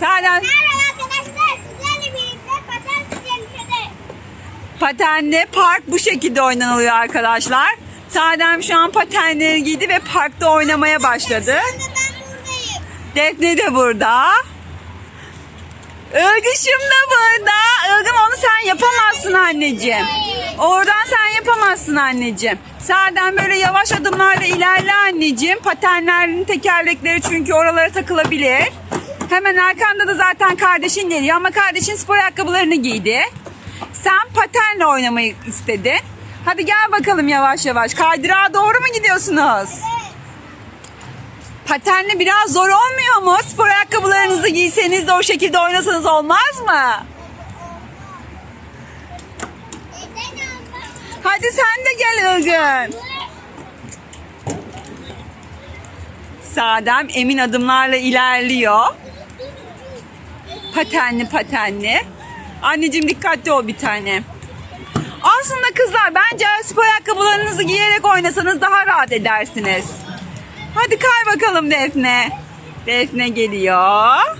Sadem Merhaba arkadaşlar. Sizlerle birlikte paten sürücüde. patende park bu şekilde oynanılıyor arkadaşlar. Sadem şu an patenleri giydi ve parkta oynamaya başladı. Defne de burada. Ilgışım da burada. Ilgın onu sen yapamazsın anneciğim. Oradan sen yapamazsın anneciğim. Sağdan böyle yavaş adımlarla ilerle anneciğim. Patenlerin tekerlekleri çünkü oralara takılabilir. Hemen arkanda da zaten kardeşin geliyor ama kardeşin spor ayakkabılarını giydi. Sen patenle oynamayı istedin. Hadi gel bakalım yavaş yavaş. Kaydırağa doğru mu gidiyorsunuz? Patenle biraz zor olmuyor mu? Spor ayakkabılarınızı giyseniz de o şekilde oynasanız olmaz mı? Hadi sen de gel Ilgın. Sadem emin adımlarla ilerliyor. Patenli patenli. Anneciğim dikkatli ol bir tane. Aslında kızlar bence spor ayakkabılarınızı giyerek oynasanız daha rahat edersiniz. Hadi kay bakalım Defne. Defne geliyor.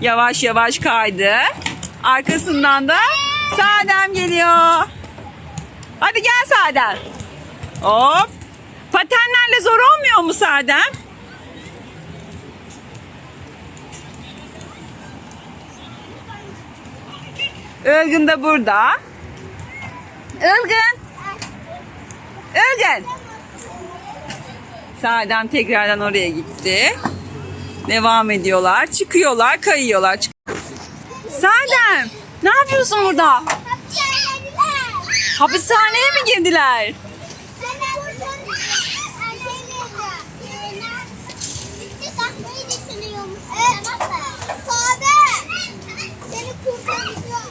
Yavaş yavaş kaydı. Arkasından da Sadem geliyor. Hadi gel Sadem. Hop. Patenlerle zor olmuyor mu Sadem? Ilgın da burada. Ilgın. Ilgın. Sadem tekrardan oraya gitti. Devam ediyorlar. Çıkıyorlar, kayıyorlar. Çık- Sadem, ne yapıyorsun burada? Hapishaneye mi girdiler? Senden kurtaracağım. Bitti takmayı düşünüyormuş. Evet. Sade. Seni kurtaracağım.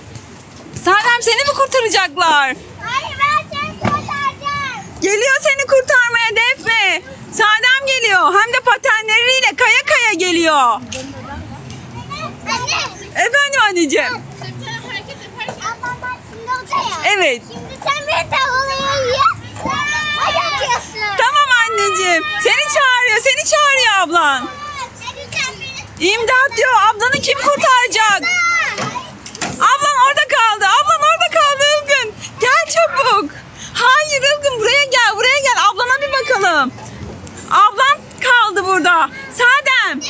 Sadem seni mi kurtaracaklar? Hayır ben seni kurtaracağım. Geliyor seni kurtarmaya Defne. Sadem geliyor. Hem de patenleriyle kaya kaya geliyor. Anne. Efendim anneciğim. Evet. Şimdi sen bir tavlayı. Tamam anneciğim. Seni çağırıyor. Seni çağırıyor ablan. İmdat diyor. Ablanı kim kurtaracak? Ablan orada kaldı. Ablan orada kaldı Ilgın. Gel çabuk. Hayır Ilgın buraya gel. Buraya gel. Ablana bir bakalım. Ablan kaldı burada. Sadem.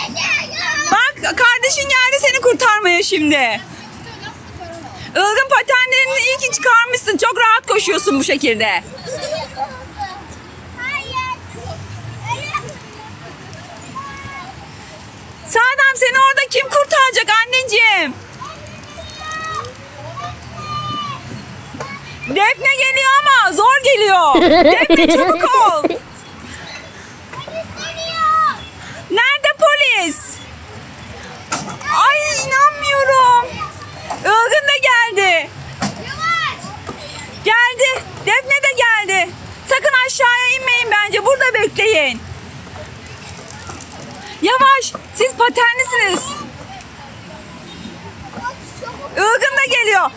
Bak kardeşin geldi seni kurtarmaya şimdi. Ilgın patenlerini iyi ki çıkarmışsın. Çok rahat koşuyorsun bu şekilde. Sadem seni orada kim kurtaracak anneciğim? Defne geliyor ama zor geliyor. Defne çabuk ol. Nerede polis? Ay inanmıyorum. Ilgın da geldi. Geldi. Defne de geldi. Sakın aşağıya inmeyin bence. Burada bekleyin. Yavaş. Siz patenlisiniz. Ilgın da geliyor.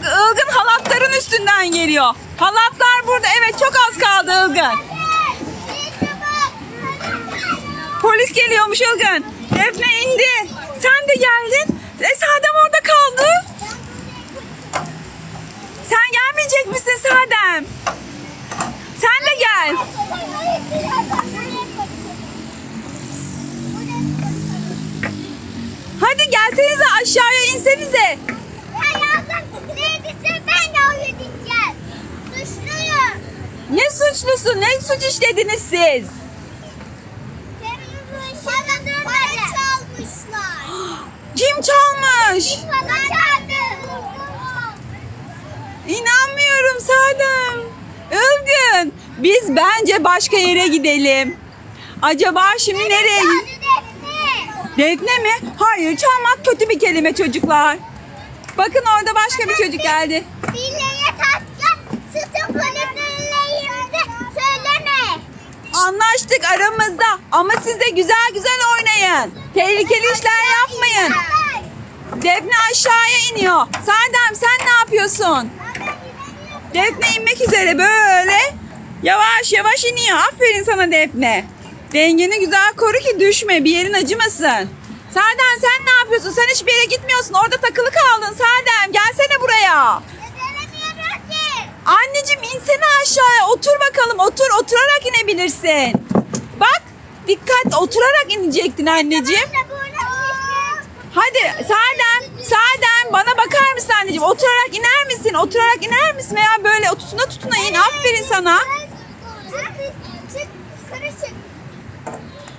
Ilgın halatların üstünden geliyor. Halatlar burada. Evet çok az kaldı Ilgın. Polis geliyormuş Ilgın. Defne indi. Sen de geldin. E Sadem orada kaldı. Sen gelmeyecek misin Sadem? Sen de gel. Hadi gelsenize aşağıya insenize. Suçlusu? Ne suç işlediniz siz? Kim çalmış? İnanmıyorum Sadem. Ilgın. Biz bence başka yere gidelim. Acaba şimdi nereye? Defne mi? Hayır çalmak kötü bir kelime çocuklar. Bakın orada başka bir çocuk geldi. Tatlı, sütün polisinleyimde söyleme. Anlaştık aramızda ama siz de güzel güzel oynayın. Tehlikeli işler yapmayın. Defne aşağıya iniyor. Sadem sen ne yapıyorsun? Defne inmek üzere böyle. Yavaş yavaş iniyor. Aferin sana Defne. Dengeni güzel koru ki düşme. Bir yerin acımasın. Sadem sen ne yapıyorsun? Sen hiçbir yere gitmiyorsun. Orada takılı kaldın Sadem. Gelsene buraya. Anneciğim insene aşağıya. Otur bakalım. İnebilirsin. Bak. Dikkat. Oturarak inecektin anneciğim. İşte. Hadi Sadem. Sadem bana bakar mısın anneciğim? Oturarak iner misin? Oturarak iner misin? Veya böyle tutuna tutuna in. Aferin sana.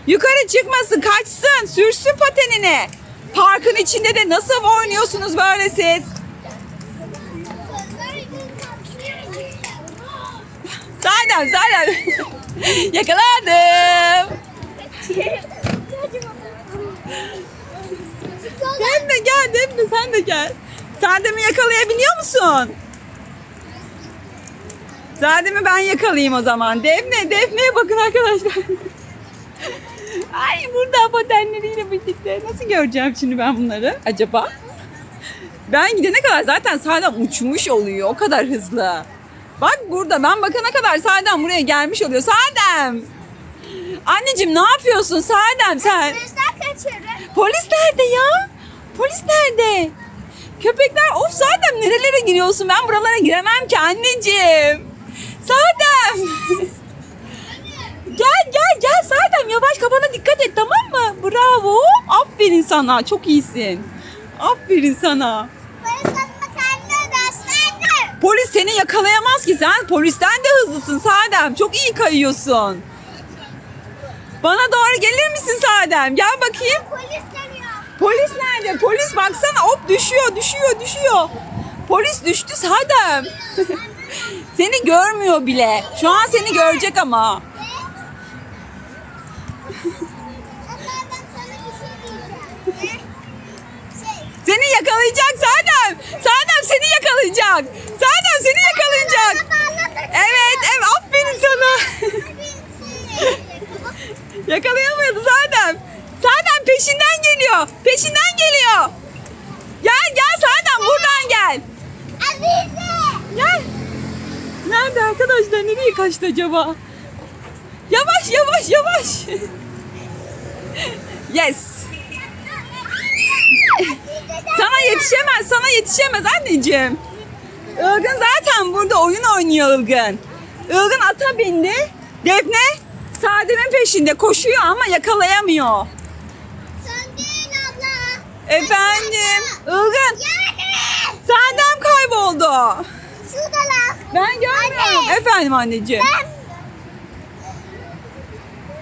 Yukarı çıkmasın. Kaçsın. Sürsün patenini. Parkın içinde de nasıl oynuyorsunuz böyle siz? Sadem, Sadem. Yakaladım. Sen de gel, Defne sen de gel. Sadem'i yakalayabiliyor musun? Sadem'i ben yakalayayım o zaman. Defne, Defne'ye bakın arkadaşlar. Ay burada patenleriyle birlikte. Nasıl göreceğim şimdi ben bunları acaba? Ben gidene kadar zaten Sadem uçmuş oluyor. O kadar hızlı. Bak burada ben bakana kadar Sadem buraya gelmiş oluyor. Sadem! Anneciğim ne yapıyorsun Sadem sen? Polisler kaçırır. Polis nerede ya? Polis nerede? Köpekler of Sadem nerelere giriyorsun? Ben buralara giremem ki anneciğim. Sadem. gel gel gel Sadem yavaş kafana dikkat et tamam mı? Bravo. Aferin sana çok iyisin. Aferin sana. Polis seni yakalayamaz ki sen polisten de hızlısın Sadem. Çok iyi kayıyorsun. Bana doğru gelir misin Sadem? Gel bakayım. Polis nerede? Polis baksana hop düşüyor düşüyor düşüyor. Polis düştü Sadem. seni görmüyor bile. Şu an seni görecek ama. Şey. Şey, Seni yakalayacak Sadem. Sadem seni yakalayacak. Sadem seni yakalayacak. Evet evet aferin sana. Yakalayamadı Sadem. Sadem peşinden geliyor. Peşinden geliyor. Gel gel Sadem buradan gel. Gel. Nerede arkadaşlar? Nereye kaçtı acaba? Yavaş yavaş yavaş. Yes. Sana yetişemez, sana yetişemez anneciğim. Ilgın zaten burada oyun oynuyor Ilgın. Ilgın ata bindi. Defne Sadem'in peşinde koşuyor ama yakalayamıyor. Sen değil abla. Efendim, Ilgın. Sadem kayboldu. Şuradalar. Ben görmüyorum. Anne. Efendim anneciğim. Ben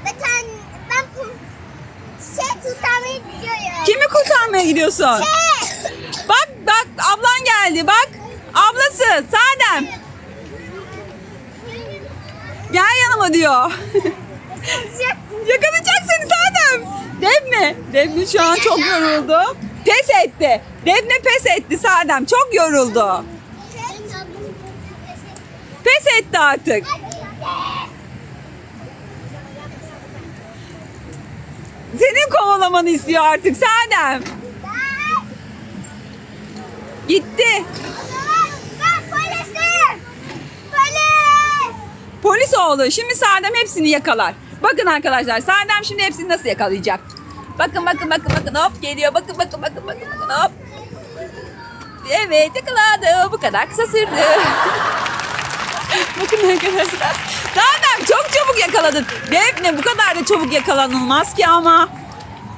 ben ben şey gidiyorum. Kimi kurtarmaya gidiyorsun? Şey. Bak bak ablan geldi bak. Ablası Sadem. Gel yanıma diyor. Yakalayacak seni Sadem. Defne. Defne şu an çok yoruldu. Pes etti. Defne pes etti Sadem. Çok yoruldu. Pes etti artık. Senin kovalamanı istiyor artık Sadem. Gitti. Ben polisim. Polis. Oğlu. Şimdi Sadem hepsini yakalar. Bakın arkadaşlar Sadem şimdi hepsini nasıl yakalayacak? Bakın bakın bakın bakın hop geliyor. Bakın bakın bakın bakın bakın hop. Evet yakaladı. Bu kadar kısa sürdü. bakın arkadaşlar. Sadem çok çabuk yakaladın. Defne bu kadar da çabuk yakalanılmaz ki ama.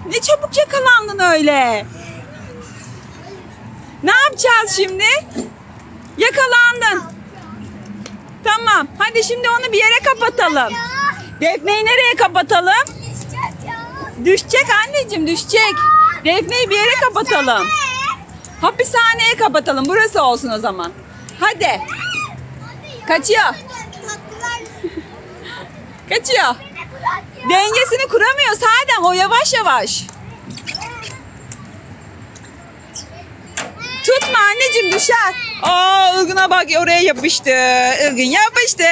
Ne çabuk yakalandın öyle. Ne yapacağız şimdi? Yakalandın. Tamam. Hadi şimdi onu bir yere kapatalım. Defne'yi nereye kapatalım? Düşecek anneciğim düşecek. Defne'yi bir yere kapatalım. Hapishaneye kapatalım. Burası olsun o zaman. Hadi. Kaçıyor. Kaçıyor. Dengesini kuramıyor Sadem. O yavaş yavaş. Tutma anneciğim düşer. Aa Ilgın'a bak oraya yapıştı. Ilgın yapıştı.